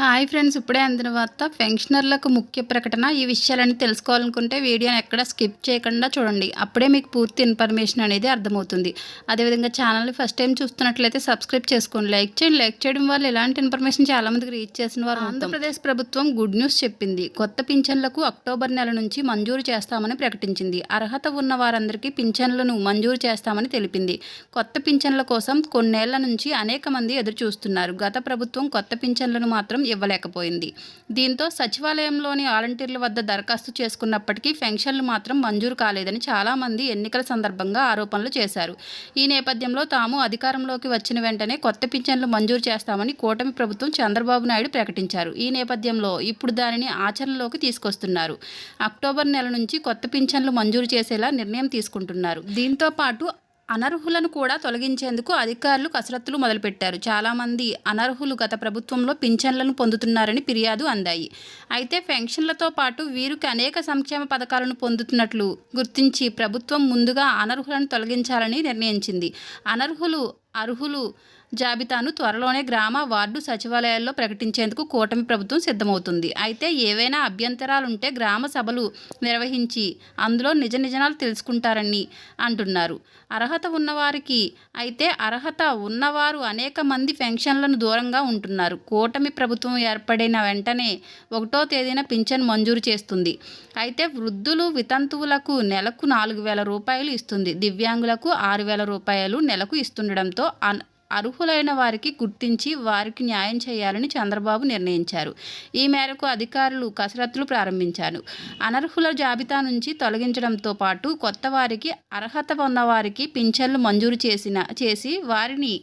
Hi friends ఇప్పుడే అందిన వార్త పెన్షనర్లకు ముఖ్య ప్రకటన. ఈ విషయాలన్నీ తెలుసుకోవాలనుకుంటే వీడియోని ఎక్కడ స్కిప్ చేయకుండా చూడండి. అప్పుడే మీకు పూర్తి ఇన్ఫర్మేషన్ అనేది అర్థమవుతుంది. అదేవిధంగా ఛానల్ని ఫస్ట్ టైం చూస్తున్నట్లయితే సబ్స్క్రైబ్ చేసుకోండి లైక్ చేయండి. లైక్ చేయడం వల్ల ఇలాంటి ఇన్ఫర్మేషన్ చాలా మందికి రీచ్ చేసిన వారు ఆంధ్రప్రదేశ్ ప్రభుత్వం గుడ్ న్యూస్ చెప్పింది. కొత్త పింఛన్లకు అక్టోబర్ నెల నుంచి మంజూరు చేస్తామని ప్రకటించింది. అర్హత ఉన్న వారందరికీ పింఛన్లను మంజూరు చేస్తామని తెలిపింది. కొత్త పింఛన్ల కోసం కొన్నేళ్ళ నుంచి అనేక మంది ఎదురు చూస్తున్నారు గత ప్రభుత్వం కొత్త పింఛన్లను మాత్రం ఇవ్వలేకపోయింది. దీంతో సచివాలయంలోని వాలంటీర్ల వద్ద దరఖాస్తు చేసుకున్నప్పటికీ పెన్షన్లు మాత్రం మంజూరు కాలేదని చాలామంది ఎన్నికల సందర్భంగా ఆరోపణలు చేశారు. ఈ నేపథ్యంలో తాము అధికారంలోకి వచ్చిన వెంటనే కొత్త పింఛన్లు మంజూరు చేస్తామని కూటమి ప్రభుత్వం చంద్రబాబు నాయుడు ప్రకటించారు. ఈ నేపథ్యంలో ఇప్పుడు దానిని ఆచరణలోకి తీసుకొస్తున్నారు. అక్టోబర్ నెల నుంచి కొత్త పింఛన్లు మంజూరు చేసేలా నిర్ణయం తీసుకుంటున్నారు. దీంతో పాటు అనర్హులను కూడా తొలగించేందుకు అధికారులు కసరత్తులు మొదలుపెట్టారు. చాలామంది అనర్హులు గత ప్రభుత్వంలో పింఛన్లను పొందుతున్నారని ఫిర్యాదు అందాయి. అయితే పెన్షన్లతో పాటు వీరికి అనేక సంక్షేమ పథకాలను పొందుతున్నట్లు గుర్తించి ప్రభుత్వం ముందుగా అనర్హులను తొలగించాలని నిర్ణయించింది. అనర్హులు అర్హులు జాబితాను త్వరలోనే గ్రామ వార్డు సచివాలయాల్లో ప్రకటించేందుకు కూటమి ప్రభుత్వం సిద్ధమవుతుంది. అయితే ఏవైనా అభ్యంతరాలుంటే గ్రామ సభలు నిర్వహించి అందులో నిజ నిజాలు తెలుసుకుంటారని అంటున్నారు. అర్హత ఉన్నవారికి అయితే అర్హత ఉన్నవారు అనేక మంది పెన్షన్లను దూరంగా ఉంటున్నారు. కూటమి ప్రభుత్వం ఏర్పడిన వెంటనే ఒకటో తేదీన పింఛన్ మంజూరు చేస్తుంది. అయితే వృద్ధులు వితంతువులకు నెలకు నాలుగు వేల రూపాయలు ఇస్తుంది. దివ్యాంగులకు ఆరు వేల రూపాయలు నెలకు ఇస్తుండడంతో అర్హులైన వారికి గుర్తించి వారికి న్యాయం చేయాలని చంద్రబాబు నిర్ణయించారు. ఈ మేరకు అధికారులు కసరత్తులు ప్రారంభించారు. అనర్హుల జాబితా నుంచి తొలగించడంతో పాటు కొత్త వారికి అర్హత ఉన్నవారికి పింఛన్లు మంజూరు చేసిన చేసి వారిని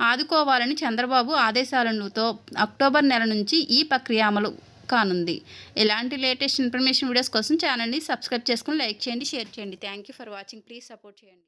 ఆదుకోవాలని చంద్రబాబు ఆదేశాలతో అక్టోబర్ నెల నుంచి ఈ ప్రక్రియ అమలు కానుంది. ఇలాంటి లేటెస్ట్ ఇన్ఫర్మేషన్ వీడియోస్ కోసం ఛానల్ని సబ్స్క్రైబ్ చేసుకుని లైక్ చేయండి షేర్ చేయండి. Thank you for watching. Please support చేయండి.